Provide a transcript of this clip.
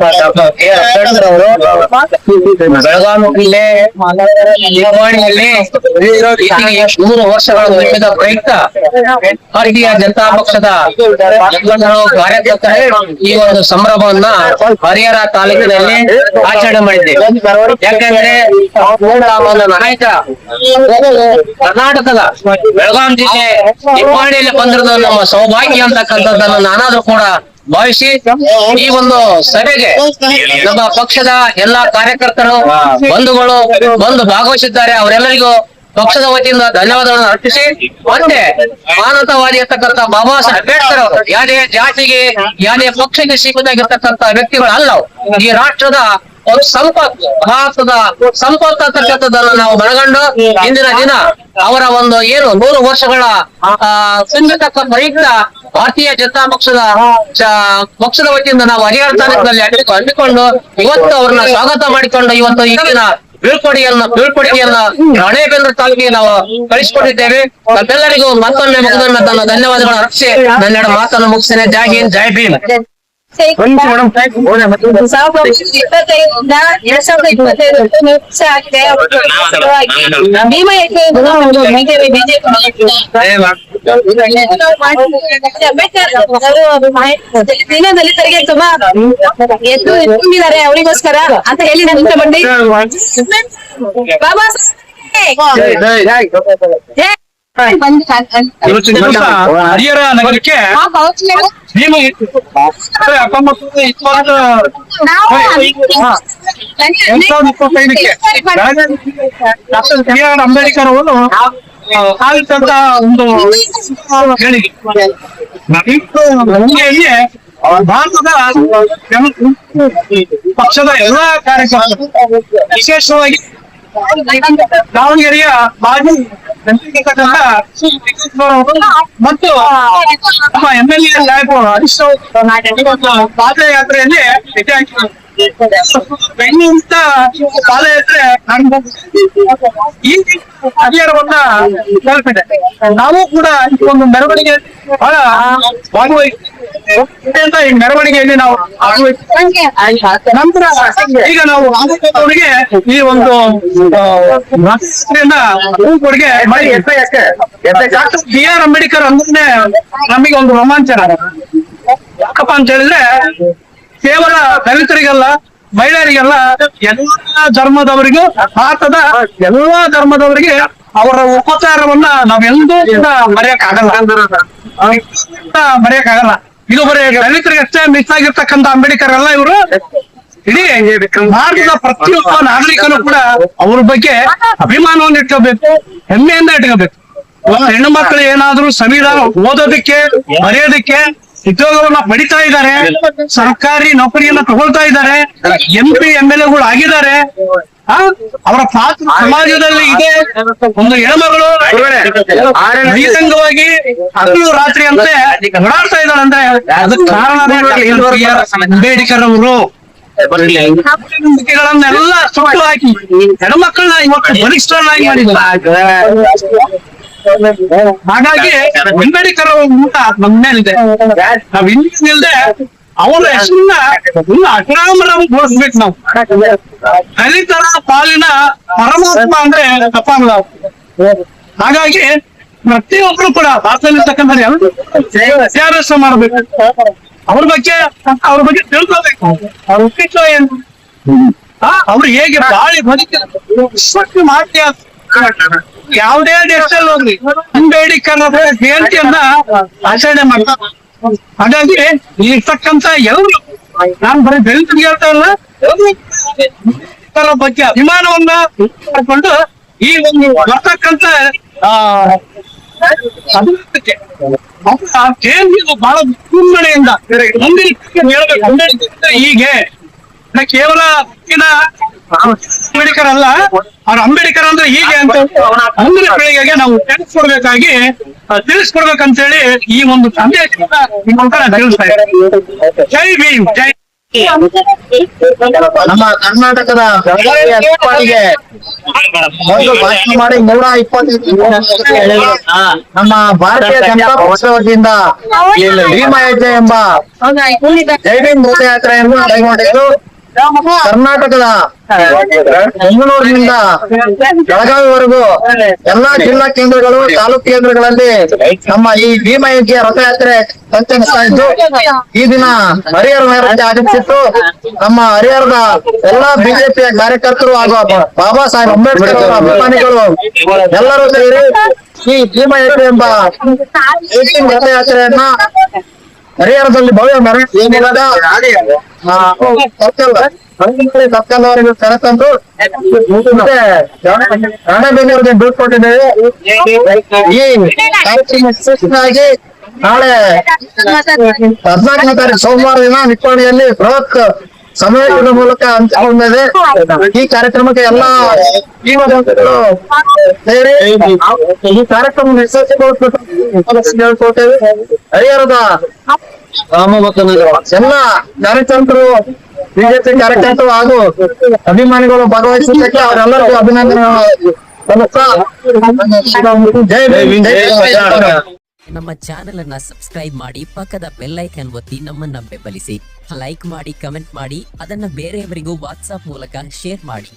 Doctor K ಅವರು ನೂರು ವರ್ಷಗಳ ತುಂಬಿದ ಪ್ರಯುಕ್ತ ಭಾರತೀಯ ಜನತಾ ಪಕ್ಷದ ಕಾರ್ಯಕರ್ತರು ಈ ಒಂದು ಸಂಭ್ರಮವನ್ನ ಹರಿಹರ ತಾಲೂಕಿನಲ್ಲಿ ಆಚರಣೆ ಮಾಡಿದೆ. ಯಾಕಂದ್ರೆ ನಾಯಕ ಕರ್ನಾಟಕದ ಬೆಳಗಾವಿ ಜಿಲ್ಲೆ ನಿರ್ವಹಣೆಯಲ್ಲಿ ಬಂದಿರೋದು ನಮ್ಮ ಸೌಭಾಗ್ಯ ಅಂತಕ್ಕಂಥದ್ದನ್ನು ನಾನಾದ್ರೂ ಕೂಡ ಭಾವಿಸಿ ಈ ಒಂದು ಸಭೆಗೆ ನಮ್ಮ ಪಕ್ಷದ ಎಲ್ಲಾ ಕಾರ್ಯಕರ್ತರು ಬಂಧುಗಳು ಬಂದು ಭಾಗವಹಿಸಿದ್ದಾರೆ ಅವರೆಲ್ಲರಿಗೂ ಪಕ್ಷದ ವತಿಯಿಂದ ಧನ್ಯವಾದಗಳನ್ನು ಅರ್ಪಿಸಿ ಮತ್ತೆ ಮಾನವತಾವಾದಿ ಇರ್ತಕ್ಕಂಥ ಬಾಬಾ ಸಾಹೇಬ್ ಅಂಬೇಡ್ಕರ್ ಅವರು ಯಾವುದೇ ಜಾತಿಗೆ ಯಾವುದೇ ಪಕ್ಷಕ್ಕೆ ಸೀಮಿತವಾಗಿರ್ತಕ್ಕಂಥ ವ್ಯಕ್ತಿಗಳು ಅಲ್ಲ. ಈ ರಾಷ್ಟ್ರದ ಸಂಪತ್ತು ಭಾರತದ ಸಂಪತ್ತು ಅಂತಕ್ಕಂಥದ್ದನ್ನು ನಾವು ಮನಗಂಡು ಇಂದಿನ ದಿನ ಅವರ ಒಂದು ಏನು ನೂರು ವರ್ಷಗಳ, ಆ ತುಂಬಿತಕ್ಕ ಪ್ರಯುಕ್ತ ಭಾರತೀಯ ಜನತಾ ಪಕ್ಷದ ಪಕ್ಷದ ವತಿಯಿಂದ ನಾವು ಹರಿಹರ ತಾಲೂಕಿನಲ್ಲಿ ಹಮ್ಮಿಕೊ- ಹಮ್ಮಿಕೊಂಡು ಇವತ್ತು ಅವ್ರನ್ನ ಸ್ವಾಗತ ಮಾಡಿಕೊಂಡು ಇವತ್ತು ಈಗಿನ ಬೀಳ್ಕೊಡಿಯನ್ನ, ಬೀಳ್ಕೊಡುಗೆಯನ್ನ ಹಣೆಬೆಂದ್ರ ತಾಲೂಕಿಗೆ ನಾವು ಕಳಿಸಿಕೊಂಡಿದ್ದೇವೆ. ನಮ್ಮೆಲ್ಲರಿಗೂ ಮತ್ತೊಮ್ಮೆ ಮುಗಿದೊಮ್ಮೆ ತನ್ನ ಧನ್ಯವಾದಗಳು. ಅರ್ಪಿಸಿ ನನ್ನೆರಡು ಮಾತನ್ನು ಮುಗಿಸ್ತೇನೆ. ಜೈ ಹಿಂದ್, ಜೈ ಭೀಮ್. ಸಾವಿರದ ಇಪ್ಪತ್ತೈದರಿಂದ ಎರಡ್ ಸಾವಿರದ ಇಪ್ಪತ್ತೈದು ವರ್ಷ ಆಗಿದೆ ಭೀಮಾ ಯಾಕೆ ಬಿಜೆಪಿ ಬಿಜೆಪಿ ಅಂಬೇಡ್ಕರ್ ಅವರು ದಿನ ದಲಿತರಿಗೆ ತುಂಬಾ ಎದ್ದು ಎತ್ತಿದ್ದಾರೆ ಅವರಿಗೋಸ್ಕರ ಅಂತ ಹೇಳಿ ನಾನು ಇಷ್ಟ ಬಂದಿ ಬಾಬಾ ಸಾಹೇಬ್ ಜೈ. ಬಂದು ಇವತ್ತಿನ ದಿವಸ ಹರಿಹರ ನಗರಕ್ಕೆ ಹತ್ತೊಂಬತ್ತು ಇಪ್ಪತ್ತು ನಾವು ಹಾ. ಎರಡ್ ಸಾವಿರದ ಇಪ್ಪತ್ತೈದಕ್ಕೆ. ಡಾಕ್ಟರ್ ಬಿ ಆರ್ ಅಂಬೇಡ್ಕರ್ ಅವರು ಕಾಲಿಟ್ಟಂತ ಒಂದು ಭಾರತದ ಪಕ್ಷದ ಎಲ್ಲಾ ಕಾರ್ಯಕ್ರಮ ವಿಶೇಷವಾಗಿ ದಾವಣಗೆರೆಯ ಮಾಜಿ ಮತ್ತು ಎಂ ಎಲ್ ಎ ಪಾದಯಾತ್ರೆಯಲ್ಲಿ ಇದ್ರೆ ಪಾದಯಾತ್ರೆ ಈ ಹರಿಹರವನ್ನ ತಲುಪಿದೆ ನಾವು ಕೂಡ ಒಂದು ಮೆರವಣಿಗೆ ಬಹಳ ಭಾಗವಹಿಸಿ ಅಂತ ಈ ಮೆರವಣಿಗೆಯಲ್ಲಿ ನಾವು ನಂತರ ಈಗ ನಾವು ಅವರಿಗೆ ಈ ಒಂದು ಕೊಡುಗೆ ಮಾಡಿ ಡಾಕ್ಟರ್ ಬಿ ಆರ್ ಅಂಬೇಡ್ಕರ್ ಅಂದ್ರೆ ನಮಗೆ ಒಂದು ರೋಮಾಂಚನ. ಯಾಕಪ್ಪ ಅಂತ ಹೇಳಿದ್ರೆ ಕೇವಲ ದಲಿತರಿಗಲ್ಲ, ಮಹಿಳೆಯರಿಗೆಲ್ಲ, ಎಲ್ಲಾ ಧರ್ಮದವರಿಗೂ, ಭಾರತದ ಎಲ್ಲಾ ಧರ್ಮದವರಿಗೆ ಅವರ ಉಪಚಾರವನ್ನ ನಾವೆಲ್ಲೂ ಕೂಡ ಮರೆಯಕ್ಕಾಗಲ್ಲ. ಮರೆಯಕ್ಕಾಗಲ್ಲ. ಇದು ಬರೀ ದಲಿತರಿಗೆ ಅಷ್ಟೇ ಮಿಸ್ ಆಗಿರ್ತಕ್ಕಂಥ ಅಂಬೇಡ್ಕರ್ ಎಲ್ಲ ಇವರು ಇಡೀ ಭಾರತದ ಪ್ರತಿಯೊಬ್ಬ ನಾಗರಿಕನು ಕೂಡ ಅವ್ರ ಬಗ್ಗೆ ಅಭಿಮಾನವನ್ನು ಇಟ್ಕೋಬೇಕು, ಹೆಮ್ಮೆಯಿಂದ ಇಟ್ಕೋಬೇಕು. ಹೆಣ್ಣು ಮಕ್ಕಳು ಏನಾದ್ರೂ ಸಂವಿಧಾನ ಓದೋದಕ್ಕೆ, ಬರೆಯೋದಕ್ಕೆ ಉದ್ಯೋಗವನ್ನ ಪಡಿತಾ ಇದ್ದಾರೆ, ಸರ್ಕಾರಿ ನೌಕರಿಯನ್ನ ತಗೊಳ್ತಾ ಇದ್ದಾರೆ ಎಂ ಪಿ ಎಂ ಎಲ್ ಎಗಳು ಆಗಿದ್ದಾರೆ. ಅವರ ಪಾತ್ರ ಸಮಾಜದಲ್ಲಿ ಇದೆ. ಒಂದು ಹೆಣ್ಮಗಳು ಬಹಿರಂಗವಾಗಿ ಹಗಲು ರಾತ್ರಿ ಅಂತೆ ಓಡಾಡ್ತಾ ಇದ್ದಾರೆ ಅಂದ್ರೆ ಅದಕ್ಕೆ ಕಾರಣ ಅಂಬೇಡ್ಕರ್ ಅವರು. ನಂಬಿಕೆಗಳನ್ನೆಲ್ಲ ಸುಟ್ಟು ಹಾಕಿ, ಹೆಣ್ಮಕ್ಳನ್ನ ಇವತ್ತು ಬಲಿಷ್ಠರನ್ನಾಗಿ ಮಾಡಿದ್ದಾರೆ. ಹಾಗಾಗಿ ಅಂಬೇಡ್ಕರ್ ಊಟ ನಮ್ಮ ಮೇಲಿದೆ ನಾವ್ ಇಂಗ್ಲಿಷ್ ಇಲ್ದೆ ಅವರ ಹೆಸರನ್ನ ಇನ್ನು ಅಜರಾಮರಗೊಳಿಸ್ಬೇಕು ನಾವು. ಹರಿತರ ಪಾಲಿನ ಪರಮಾತ್ಮ ಅಂದ್ರೆ ತಪ್ಪಾಗಲ್ಲ ಹಾಗಾಗಿ ಪ್ರತಿಯೊಬ್ರು ಕೂಡ ಭಾರತದಲ್ಲಿರ್ತಕ್ಕಂಥ ಎಲ್ಲರೂ ಮಾಡ್ಬೇಕು ಮಾಡಬೇಕು. ಅವ್ರ ಬಗ್ಗೆ ಅವ್ರ ಬಗ್ಗೆ ತಿಳ್ಕೊಬೇಕು. ಅವ್ರ ಉದ್ದೇಶ ಏನು? ಅವ್ರು ಹೇಗೆ ಬಾಳಿ ಬದುಕಿ ವಿಶ್ವಕ್ಕೆ ಮಾತ್ರ ಯಾವುದೇ ದೇಶದಲ್ಲಿ ಹೋಗ್ಲಿ. ಅಂಬೇಡ್ಕರ್ ಅವರ ಜಯಂತಿಯನ್ನ ಆಚರಣೆ ಮಾಡ್ತಾರ ಹಾಗಾಗಿ ಇರ್ತಕ್ಕಂತ ಎಲ್ಲರೂ, ನಾನು ಬರೀ ದಲಿತರಿಗೆ ಹೇಳ್ತಾ ಇಲ್ಲ ಬಗ್ಗೆ ಅಭಿಮಾನವನ್ನ ಮಾಡಿಕೊಂಡು ಈ ಒಂದು ಬರ್ತಕ್ಕಂತ ಬಹಳ ವಿಜೃಂಭಣೆಯಿಂದ ಮುಂದಿನ ಹೇಳ್ಬೇಕು. ಹೀಗೆ ಕೇವಲ ಅಂಬೇಡ್ಕರ್ ಅಲ್ಲ ಅವ್ರ ಅಂಬೇಡ್ಕರ್ ಅಂದ್ರೆ ಹೀಗೆ ಅಂತ ಮುಂದಿನ ಪೀಳಿಗೆಗೆ ನಾವು ತಿಳಿಸ್ಕೊಡ್ಬೇಕಾಗಿ ತಿಳಿಸ್ಕೊಡ್ಬೇಕಂತ ಹೇಳಿ ಈ ಒಂದು ತಿಳಿಸ್ತಾ ಇದ್ದಾರೆ ಜೈ ಭೀಮ್ ಜೈ ನಮ್ಮ ಕರ್ನಾಟಕದ ಒಂದು ಭಾಷಣ ಮಾಡಿ ನೂರ ಇಪ್ಪತ್ತೈದು ನಮ್ಮ ಭಾರತೀಯ ಜನತಾ ಪಕ್ಷ ವತಿಯಿಂದ ಭೀಮ ಹೆಜ್ಜೆ ಎಂಬ ಯಾತ್ರೆಯನ್ನು ರಥಯಾತ್ರೆಯನ್ನು ಕೈಗೊಂಡಿದ್ದು ಕರ್ನಾಟಕದ ಬೆಂಗಳೂರಿನಿಂದ ಬೆಳಗಾವಿವರೆಗೂ ಎಲ್ಲಾ ಜಿಲ್ಲಾ ಕೇಂದ್ರಗಳು ತಾಲೂಕು ಕೇಂದ್ರಗಳಲ್ಲಿ ನಮ್ಮ ಈ ಭೀಮಯ್ಯ ರಥಯಾತ್ರೆ ಸಂಚರಿಸ್ತಾ ಇದ್ದು ಈ ದಿನ ಹರಿಹರ ನಗರಕ್ಕೆ ಆಗಮಿಸಿತ್ತು ನಮ್ಮ ಹರಿಹರದ ಎಲ್ಲಾ ಬಿಜೆಪಿ ಕಾರ್ಯಕರ್ತರು ಹಾಗೂ ಬಾಬಾ ಸಾಹೇಬ್ ಅಂಬೇಡ್ಕರ್ ಅವರ ಅಭಿಮಾನಿಗಳು ಎಲ್ಲರೂ ಸೇರಿ ಈ ಭೀಮಾ ಎಂಬ ರಥಯಾತ್ರೆಯನ್ನ ಹರಿಹರದಲ್ಲಿ ಭವ್ಯ ಮೆರವಣಿಗೆ ಕರೆತಂದು ಈ ನಾಳೆ ಹದಿನಾಲ್ಕನೇ ತಾರೀಕು ಸೋಮವಾರ ದಿನ ನಿಪ್ಪಾಣಿಯಲ್ಲಿ ಬೃಹತ್ ಸಮಾವೇಶದ ಮೂಲಕ ಹಂಚಿಕೊಂಡಿದೆ ಈ ಕಾರ್ಯಕ್ರಮಕ್ಕೆ ಎಲ್ಲಾ ಸೇರಿ ಈ ಕಾರ್ಯಕ್ರಮ ಯಶಸ್ವಿಗೊಳಿಸಬೇಕು ಹೇಳ್ಕೊಳ್ತೇವೆ ಹರಿಹರದ ಎಲ್ಲ ಕಾರ್ಯಕರ್ತರು ಬಿಜೆಪಿ ಕಾರ್ಯಕರ್ತರು ಹಾಗೂ ಅಭಿಮಾನಿಗಳು ಭಾಗವಹಿಸಿದ್ದಕ್ಕೆ ಅವರೆಲ್ಲರಿಗೂ ಅಭಿನಂದನೆ. ನಮ್ಮ ಚಾನೆಲ್ ಅನ್ನ ಸಬ್ಸ್ಕ್ರೈಬ್ ಮಾಡಿ ಪಕ್ಕದ ಬೆಲ್ ಐಕಾನ್ ಒತ್ತಿ ನಮ್ಮನ್ನ ಬೆಂಬಲಿಸಿ. ಲೈಕ್ ಮಾಡಿ ಕಮೆಂಟ್ ಮಾಡಿ ಅದನ್ನ ಬೇರೆಯವರಿಗೂ ವಾಟ್ಸ್ಆಪ್ ಮೂಲಕ ಶೇರ್ ಮಾಡಿ.